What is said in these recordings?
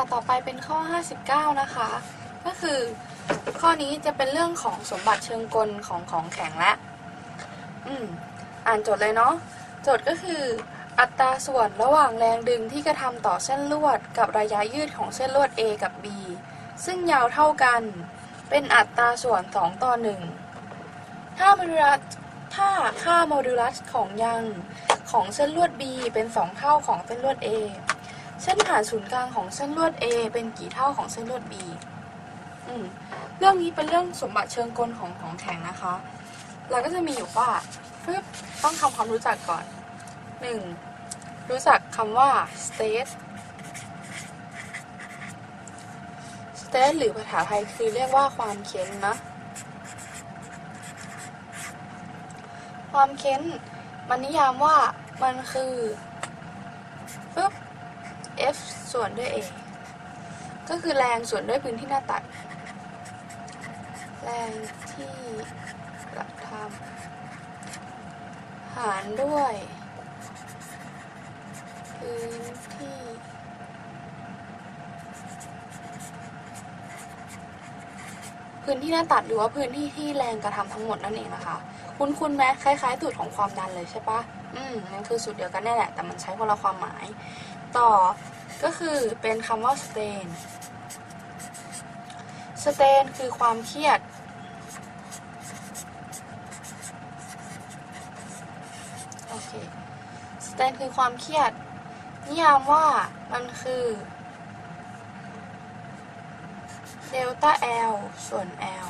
่ะต่อไปเป็นข้อ 59 นะคะ ก็คือข้อนี้จะเป็นเรื่องของสมบัติเชิงกลของของแข็งและอืมอ่านโจทย์เลยเนาะ โจทย์ก็คือ อัตราส่วนระหว่างแรงดึงที่กระทำต่อเส้นลวด กับระยะยืดของเส้นลวด A กับ B ซึ่งยาวเท่ากัน เป็นอัตราส่วน 2 ต่อ 1 ถ้าโมดูลัสถ้าค่าโมดูลัสของยังของเส้นลวด B เป็น 2 เท่าของเส้นลวด A เส้นผ่านศูนย์กลางของเส้นลวด A เป็นกี่เท่าของเส้นลวด B อืมเรื่องนี้เป็นเรื่องสมบัติเชิงกลของของแข็งนะคะ เราก็จะมีอยู่ว่าปึ๊บต้องทำความรู้จักก่อน 1. รู้จักคำว่า state state หรือภาษาไทยคือเรียกว่าความเค้นนะ ความเค้นมันนิยามว่ามันคือ F ส่วนด้วย A ก็คือแรงส่วนด้วยพื้นที่หน้าตัด แรงที่กระทำหารด้วย พื้นที่พื้นที่หน้าตัดหรือว่าพื้นที่ที่แรงกระทำทั้งหมดนั่นเองนะคะ คุ้นคุ้นๆไหมคล้ายๆสูตรของความดันเลยใช่ปะอืมนั่นคือสูตรเดียวกันแน่แหละ แต่มันใช้คนละความหมาย ต่อก็คือเป็นคำว่า strain strain คือความเครียด โอเค strain คือความเครียด นิยามว่ามันคือเดลต้า L ส่วน L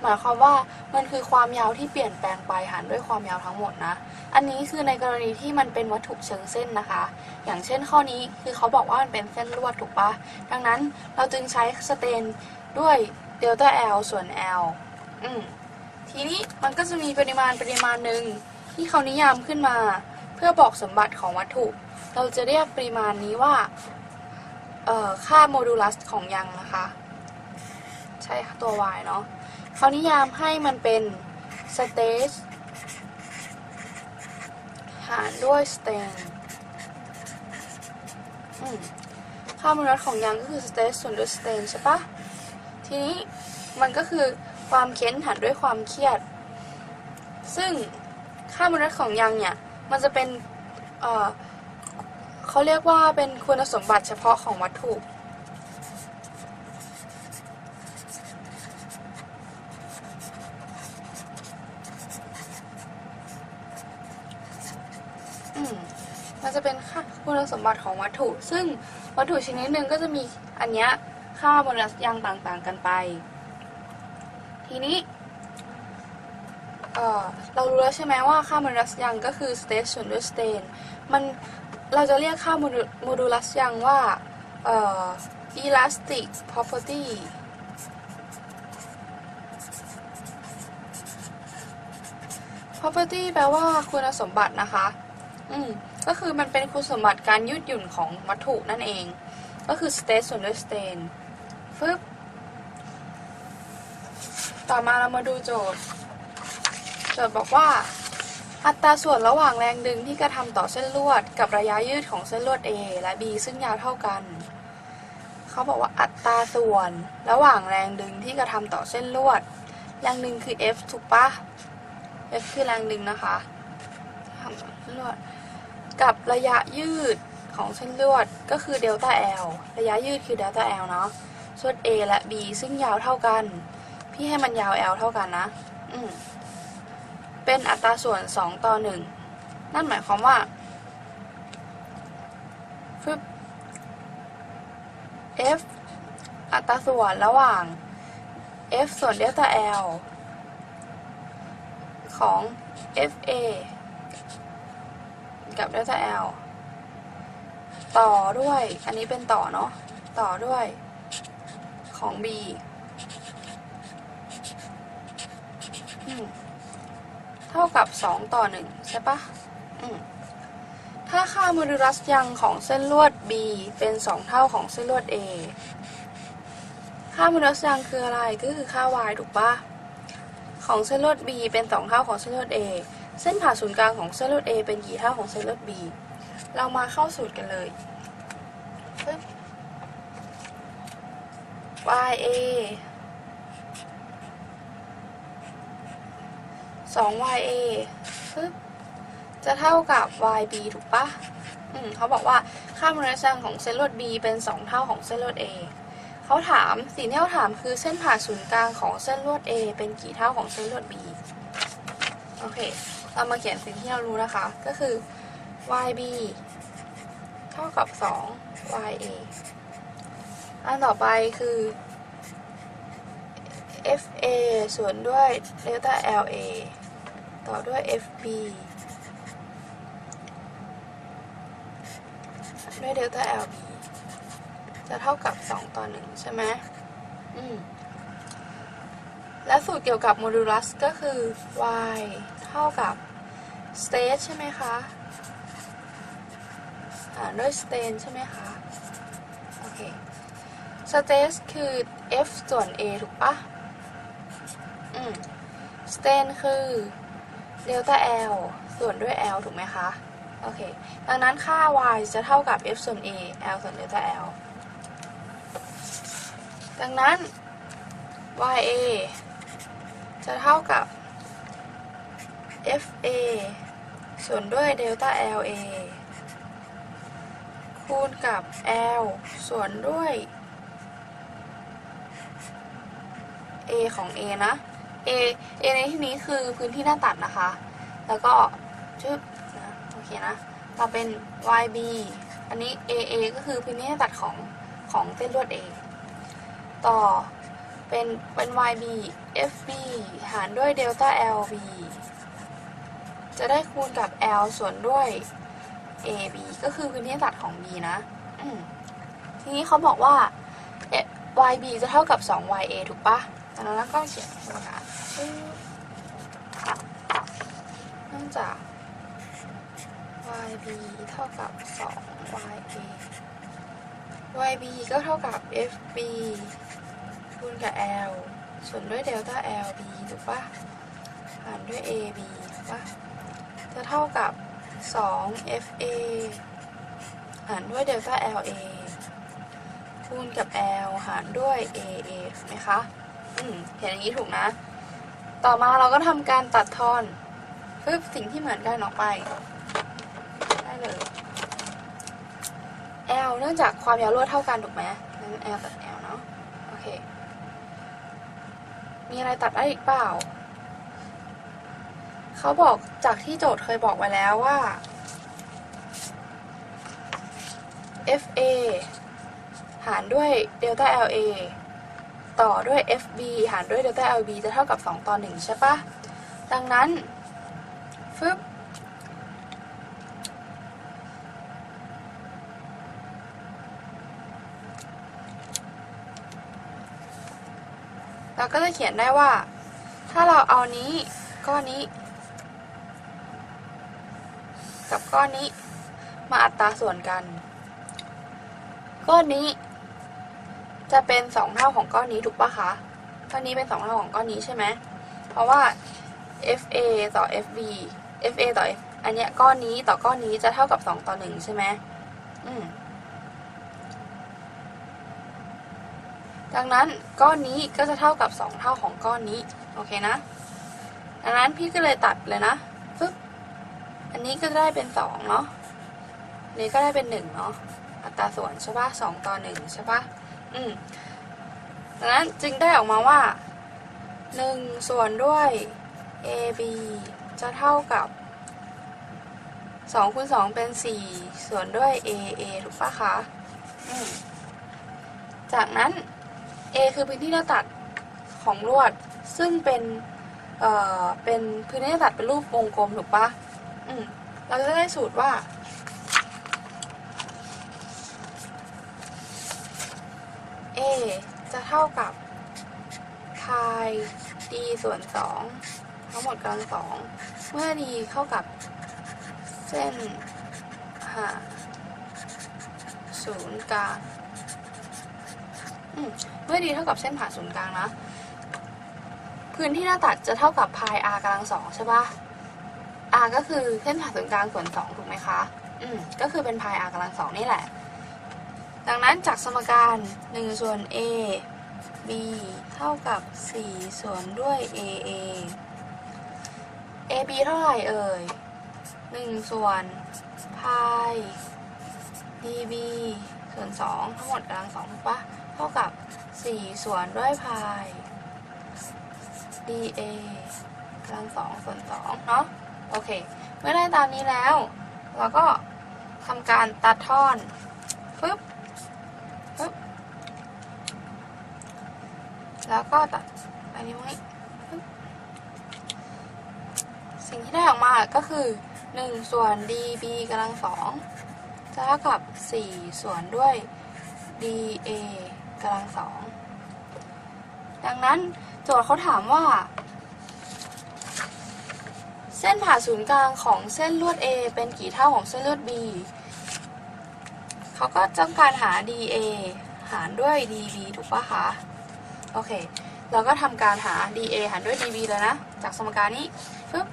หมายความว่ามันคือความยาวที่เปลี่ยนแปลงไปหารด้วยความยาวทั้งหมดนะ อันนี้คือในกรณีที่มันเป็นวัตถุเชิงเส้นนะคะ อย่างเช่นข้อนี้คือเขาบอกว่ามันเป็นเส้นลวดถูกปะดังนั้นเราจึงใช้สเตนด้วยเดลต้า L ส่วน L อืมทีนี้มันก็จะมีปริมาณปริมาณหนึ่งที่เขานิยามขึ้นมา เพื่อบอกสมบัติของวัตถุ เราจะเรียกปริมาณนี้ว่าเอ่อค่าโมดูลัสของยังนะคะ ใช่ตัว y เนาะเขานิยามให้มันเป็นสเตจ หารด้วย strain อืมค่ามดูลัสของยังก็คือ stage ส่วนด้วย strain ใช่ปะทีนี้มันก็คือความเค้นหารด้วยความเครียด ซึ่งค่ามดูลัสของยังเนี่ย มันจะเป็นเเขาเรียกว่าเป็นคุณสมบัติเฉพาะของวัตถุ อืม มันจะเป็น คุณสมบัติของวัตถุ ซึ่งวัตถุชนิดหนึ่งก็จะมีอันเนี้ยค่าโมเลกุลยังต่างๆกันไป ทีนี้เออเรารู้แล้วใช่ไหมว่าค่าโมดูลัสยังก็คือ state ส่วนด้วย strain มันเราจะเรียกค่าโมดูโมดูลัสยังว่าเอ่อ elastic property property แปลว่าคุณสมบัตินะคะ อืม ก็คือมันเป็นคุณสมบัติการยืดหยุ่นของวัตถุนั่นเอง ก็คือ state ส่วนด้วย stain ฟึบต่อมาเรามาดูโจทย์ โจทย์บอกว่า อัตราส่วนระหว่างแรงดึงที่กระทำต่อเส้นลวด กับระยะยืดของเส้นลวด A และ B ซึ่งยาวเท่ากัน เขาบอกว่าอัตราส่วนระหว่างแรงดึงที่กระทำต่อเส้นลวด แรงดึงคือ F ถูกปะ F คือแรงดึงนะคะทำต่อเส้นลวด กับระยะยืดของเส้นลวดก็คือเดลต้า L ระยะยืดคือเดลต้า L เนาะส่วน A และ B ซึ่งยาวเท่ากัน พี่ให้มันยาว L เท่ากันนะ อืม เป็นอัตราส่วน 2 ต่อ 1 นั่นหมายความว่าฟึบ F อัตราส่วนระหว่าง F ส่วนเดลต้า L ของ FA กับเดลต้า L ต่อด้วย อันนี้เป็นต่อเนาะ ต่อด้วยของ B อืมเท่ากับ 2 ต่อ 1 ใช่ปะถ้าค่าโมดูลัสยังของเส้นลวด B เป็น 2 เท่าของเส้นลวด A ค่าโมดูลัสยังคืออะไรก็คือค่า y ถูกปะของเส้นลวด B เป็น 2 เท่าของเส้นลวด A เส้นผ่าศูนย์กลางของเส้นลวด A เป็นกี่เท่าของเส้นลวด B เรามาเข้าสูตรกันเลย ya สอง ya จะเท่ากับ yb ถูกปะอืมเขาบอกว่าค่ามวลชันของเส้นลวด b เป็น 2 เท่าของเส้นลวด a เขาถามสิ่งที่เขาถามคือเส้นผ่าศูนย์กลางของเส้นลวด a เป็นกี่เท่าของเส้นลวด b โอเค เรามาเขียนสิ่งที่เรารู้นะคะ ก็คือ yb เท่ากับ 2 ya อันต่อไปคือ fa ส่วนด้วยเดลต้า la ต่อด้วย fb ด้วยเดลต้า lb จะเท่ากับ 2 ต่อ 1 ใช่ไหมอืมและสูตรเกี่ยวกับโมดูลัสก็คือ y ท่ากับ state ใช่ไหมคะหาด้วย stain ใช่ไหมคะโอเค state คือ f ส่วน a ถูกปะอืม stain คือ delta l ส่วนด้วย l ถูกไหมคะโอเค ดังนั้นค่า y จะเท่ากับ f ส่วน a l ส่วน delta l ดังนั้น ya จะเท่ากับ fa ส่วนด้วย delta la คูณกับ l ส่วนด้วย a ของ a นะ a a ในที่นี้คือพื้นที่หน้าตัดนะคะ แล้วก็ชึบนะโอเคนะมาเป็น yb อันนี้ aa ก็คือพื้นที่หน้าตัดของของเส้นลวด a ต่อเป็นเป็น yb fb หารด้วย delta lb จะได้คูณกับ l ส่วนด้วย ab ก็คือพื้นที่ตัดของ b นะทีนี้เขาบอกว่า yb จะเท่ากับ 2ya ถูกปะดังนั้นก็เขียนสมการเนื่องจาก yb เท่ากับ 2ya yb ก็เท่ากับ fb คูณกับ l ส่วนด้วยเดลต้า lb ถูกปะหารด้วย ab ถูกปะ จะเท่ากับ 2 fa หารด้วยเดลต้า la คูณกับ l หารด้วย aa ถูกไหมคะ อืมเขียนอย่างนี้ถูกนะ ต่อมาเราก็ทำการตัดทอนปึ๊บสิ่งที่เหมือนกันออกไป ได้เลย l เนื่องจากความยาวลวดเท่ากันถูกไหมงั้น l ตัด l เนาะ โอเค มีอะไรตัดได้อีกเปล่า เขาบอกจากที่โจทย์เคยบอกไว้แล้วว่า fa หารด้วย delta la ต่อด้วย fb หารด้วย delta lb จะเท่ากับ 2 ต่อ 1 ใช่ปะดังนั้นฟึบเราก็จะเขียนได้ว่า ถ้าเราเอานี้ก้อนนี้ กับก้อนนี้ มาอัตราส่วนกัน ก้อนนี้ จะเป็นสองเท่าของก้อนนี้ถูกปะคะก้อนนี้เป็นสองเท่าของก้อนนี้ใช่ไหมเพราะว่า fa ต่อ fb fa ต่อ f อันเนี้ยก้อนนี้ต่อก้อนนี้จะเท่ากับสองต่อหนึ่งใช่ไหมอืมดังนั้นก้อนนี้ก็จะเท่ากับ 2 เท่าของก้อนนี้ โอเคนะ ดังนั้นพี่ก็เลยตัดเลยนะ อันนี้ก็ได้เป็น2เนาะนี้ก็ได้เป็น1เนาะอัตราส่วนใช่ปะ2ต่อ1ใช่ปะอืมดังนั้นจึงได้ออกมาว่า1ส่วนด้วย ab จะเท่ากับ2คูณ2เป็น4ส่วนด้วย aa ถูกปะคะอืมจากนั้น A คือพื้นที่หน้าตัดของลวดซึ่งเป็นเอ่อเป็นพื้นที่หน้าตัดเป็นรูปวงกลมถูกปะ อืมเราจะได้สูตรว่า A จะเท่ากับ pi d ส่วน2ทั้งหมดกำลังสองเมื่อ d เข้ากับเส้นผ่าศูนย์กลางเมื่อ d เท่ากับเส้นผ่าศูนย์กลางนะ พื้นที่หน้าตัดจะเท่ากับพาย r กำลังสองใช่ปะ r ก็คือเส้นผ่าศูนย์กลางส่วนสองถูกไหมคะ อืม ก็คือเป็นพาย r กำลังสองนี่แหละ ดังนั้นจากสมการ1ส่วน a b เท่ากับ 4 ส่วนด้วย aa ab เท่าไหร่เอ่ย 1 ส่วนพาย db ส่วน 2 ทั้งหมดกำลังสองถูกปะเท่ากับ 4 ส่วนด้วยพาย dA กำลังสองส่วนสองเนาะ โอเค เมื่อได้ตามนี้แล้ว เราก็ทำการตัดท่อนปึ๊บปึ๊บแล้วก็ตัดอันนี้ไว้ปึ๊บสิ่งที่ได้ออกมาก็คือ 1 ส่วน dB กำลังสองจะเท่ากับ 4 ส่วนด้วย dA กำลังสองดังนั้นโจทย์เขาถามว่า เส้นผ่าศูนย์กลางของเส้นลวด A เป็นกี่เท่าของเส้นลวด B เขาก็ต้องการหา DA หารด้วย DB ถูกปะคะ โอเค เราก็ทำการหา DA หารด้วย DB เลยนะ จากสมการนี้ปึ๊บ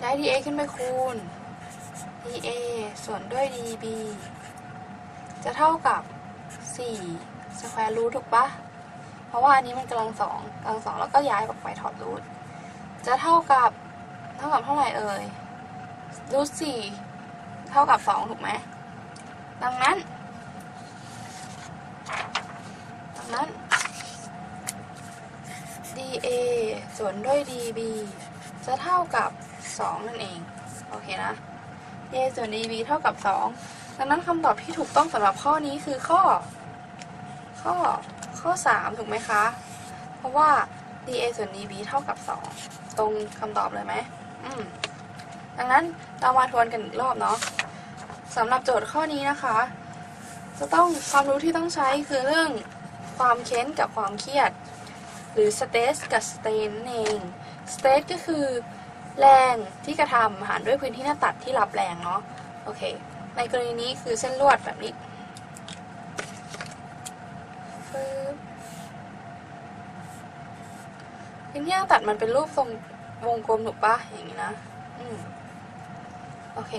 ได้ DA ขึ้นไปคูณ DA ส่วนด้วย DB จะเท่ากับ 4 สแควร์รูทถูกปะเพราะว่าอันนี้มันกำลังสองกำลังสองแล้วก็ย้ายออกไปถอดรูท จะเท่ากับเท่ากับเท่าไหร่เอ่ยรูทสี่เท่ากับสองถูกไหมดังนั้นดังนั้น dA ส่วนด้วย dB จะเท่ากับ 2 นั่นเอง โอเคนะ A ส่วน dB เท่ากับ 2 ดังนั้นคำตอบที่ถูกต้องสำหรับข้อนี้คือข้อ ข้อ ข้อ 3 ถูกไหมคะ เพราะว่า dA ส่วน dB เท่ากับ 2 ตรงคำตอบเลยไหมอืมดังนั้นเรามาทวนกันอีกรอบเนาะสำหรับโจทย์ข้อนี้นะคะ จะต้องความรู้ที่ต้องใช้คือเรื่องความเค้นกับความเครียด หรือ stress กับ strain นั่นเอง stress ก็คือ แรงที่กระทำหารด้วยพื้นที่หน้าตัดที่รับแรงเนาะโอเค ในกรณีนี้คือเส้นลวดแบบนี้ ปึ๊บพื้นที่หน้าตัดมันเป็นรูปทรงวงกลมถูกปะอย่างนี้นะอืมโอเค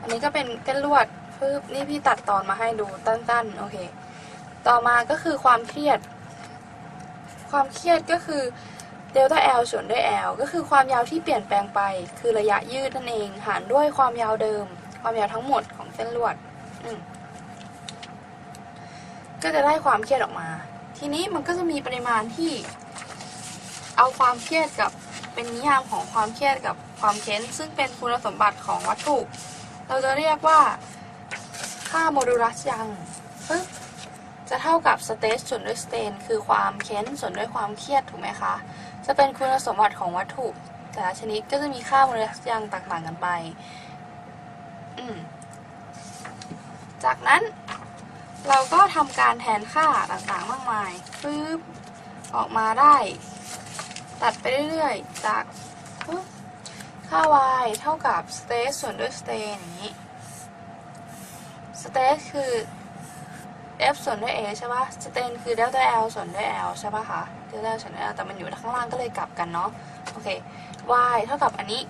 อันนี้ก็เป็นเส้นลวดปึ๊บนี่พี่ตัดตอนมาให้ดูตั้นๆโอเค ต่อมาก็คือความเครียด ความเครียดก็คือเดลต้า L ส่วนด้วย L ก็คือความยาวที่เปลี่ยนแปลงไป คือระยะยืดนั่นเอง หารด้วยความยาวเดิม ความยาวทั้งหมดของเส้นลวดก็จะได้ความเครียดออกมา ทีนี้มันก็จะมีปริมาณที่ เอาความเครียดกับเป็นนิยามของความเครียดกับความเค้น ซึ่งเป็นคุณสมบัติของวัตถุ เราจะเรียกว่าค่าโมดูลัสยังปึ๊บจะเท่ากับสเตทส่วนด้วยสเตนคือความเค้นส่วนด้วยความเครียดถูกไหมคะ จะเป็นคุณสมบัติของวัตถุ แต่ละชนิดก็จะมีค่าโมดูลัสยังต่างๆกันไป จากนั้นเราก็ทำการแทนค่าต่างๆมากมายปึ๊บออกมาได้ ตัดไปเรื่อยๆ จากค่า y เท่ากับ state ส่วนด้วย stain อย่างนี้ state คือ f ส่วนด้วย a ใช่ปะ stain คือ delta l ส่วนด้วย l ใช่ปะคะ delta l ส่วนด้วย l แต่มันอยู่ข้างล่างก็เลยกลับกันเนาะ โอเค y เท่ากับอันนี้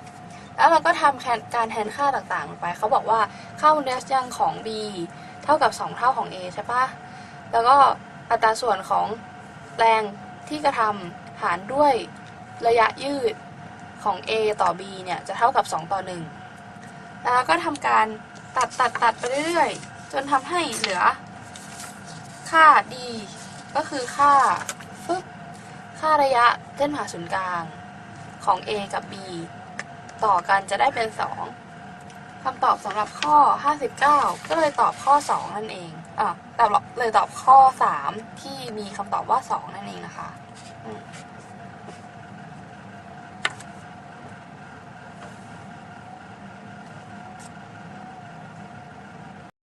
แล้วเราก็ทำการแทนค่าต่างๆลงไป เขาบอกว่าค่ามูลค่ายังของ b เท่ากับ 2 เท่าของ a ใช่ปะแล้วก็อัตราส่วนของแรงที่กระทำ หารด้วยระยะยืดของ A ต่อ B เนี่ยจะเท่ากับ 2 ต่อ 1 แล้วก็ทำการตัดตัดตัดไปเรื่อยๆ จนทำให้เหลือ ค่า D ก็คือค่าปึ๊บค่าระยะเส้นผ่าศูนย์กลางของ A กับ B ต่อกันจะได้เป็น 2คำตอบสำหรับข้อ 59 ก็เลยตอบข้อ 2 นั่นเองอะแต่เลยตอบข้อ 3 ที่มีคำตอบว่า 2 นั่นเองนะคะ